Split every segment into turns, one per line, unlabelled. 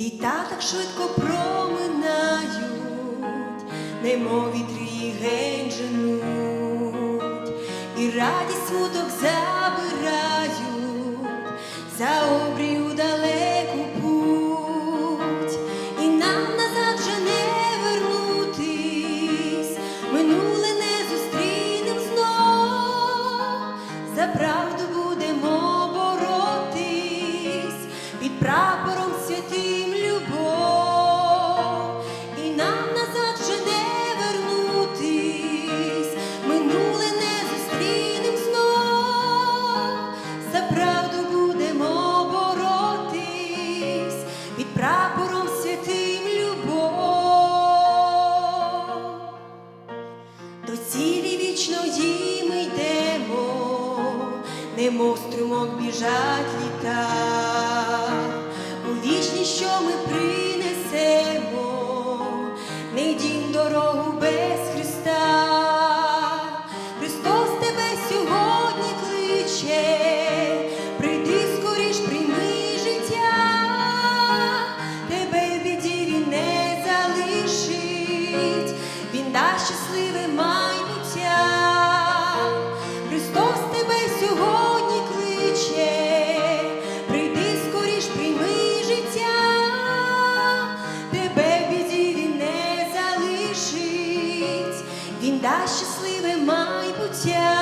Літа так швидко проминають, немов вітри їх женуть, і радість смуток забирають До цілі вічної ми йдемо, немов струмок біжать літа, у вічність, що ми принесемо, не йдім дорогу без Христа. Христос тебе сьогодні кличе, прийди скоріш, прийми життя, тебе в біді він не залишить, він дасть щасливе майбуття. Він дасть щасливе майбуття.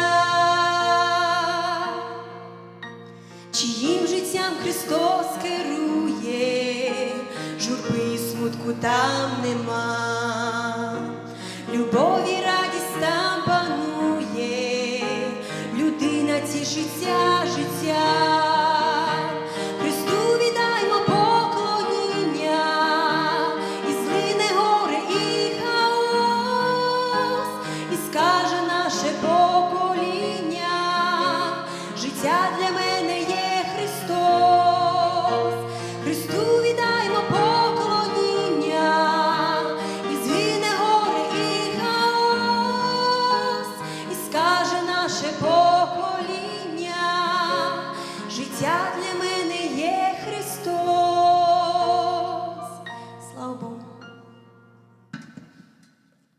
Чиїм життям Христос керує, журби і смутку там нема, любові життя для мене є Христос, Христу віддаймо поклоніння, і звіне горе і хаос, і скаже наше покоління, життя для